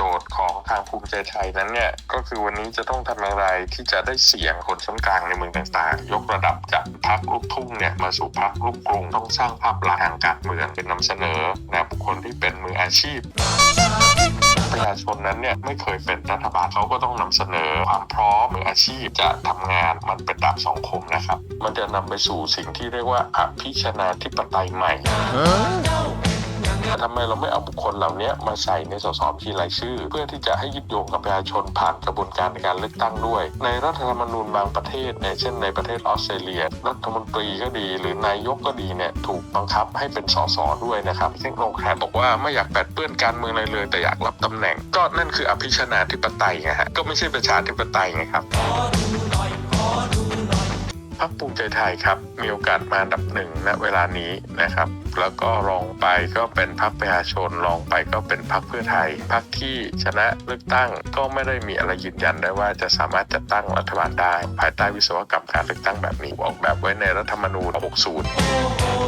จทย์ของทางภูมิใจไทยนั้นเนี่ยก็คือวันนี้จะต้องทำอย่างไรที่จะได้เสียงคนชั้นกลางในเมืองต่างๆ ยกระดับจากพักลูกทุ่งเนี่ยมาสู่พักลูกกรุงต้องสร้างภาพลักษณ์ทางการเมืองเป็นนำเสนอนะบุคคลที่เป็นมืออาชีพประชาชนนั้นเนี่ยไม่เคยเป็นรัฐบาลเขาก็ต้องนำเสนอความพร้อมมืออาชีพจะทำงานมันเป็นดาบสองคมนะครับ มันจะนำไปสู่สิ่งที่เรียกว่าอภิชนาธิปไตยใหม่ ทำไมเราไม่เอาบุคคลเหล่านี้มาใส่ในสสบัญชีรายชื่อ เพื่อที่จะให้ยึดโยงกับประชาชนผ่านกระบวนการในการเลือกตั้งด้วย ในรัฐธรรมนูญบางประเทศเนี่ยเช่นในประเทศออสเตรเลีย รัฐมนตรีก็ดี หรือนายกก็ดีเนี่ยถูกบังคับให้เป็นสสด้วยนะครับซึ่งองแขกบอกว่าไม่อยากแปดเปื้อนการเมืองอะไรเลย แต่อยากรับตำแหน่ง ก็นั่นคืออภิชนาธิปไตยไงฮะก็ไม่ใช่ประชาธิปไตยไงครับ พรรคภูมิใจไทยครับ มีโอกาสมาอันดับหนึ่งณเวลานี้นะครับ แล้วก็รองไปก็เป็นพรรคประชาชนรองไปก็เป็นพรรคเพื่อไทยพรรคที่ชนะเลือกตั้งก็ไม่ได้มีอะไรยืนยันได้ว่าจะสามารถจัดตั้งรัฐบาลได้ ภายใต้วิศวกรรมการเลือกตั้งแบบนี้ออกแบบไว้ในรัฐธรรมนูญ 60